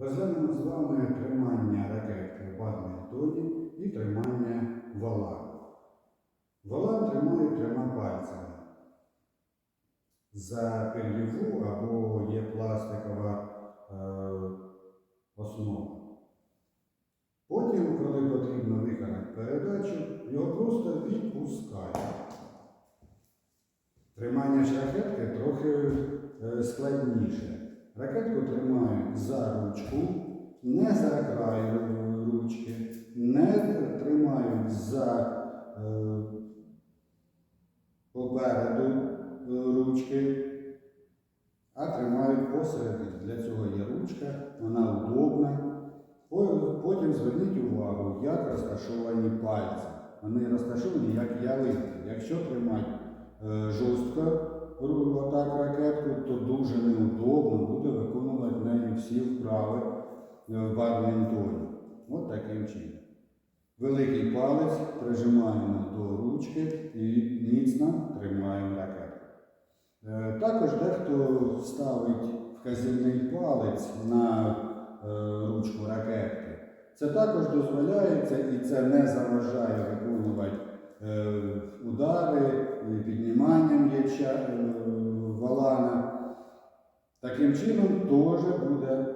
Розглянемо з вами тримання ракетки в бадмінтоні і тримання вала. Вала тримаю трьома пальцями. За пильову або є пластикова е, основа. Потім, коли потрібно виконати передачу, його просто відпускаю. Тримання ж ракетки трохи е, складніше. Ракетку тримаю за ручку, не за край ручки, не тримаю за е, попереду ручки, а тримаю посередині. Для цього є ручка, вона удобна. Потім зверніть увагу, як розташовані пальці. Вони розташовані як ялинки. Якщо тримати е, жорстко отак ракетку, то дуже неудобно е, в. От таким чином. Великий палець прижимаємо до ручки і міцно тримаємо ракетку. Е, Також дехто ставить вказівний палець на е, ручку ракетки. Це також дозволяється і це не заважає виконувати е, удари, і піднімання м'яча е, валана. Таким чином теж буде.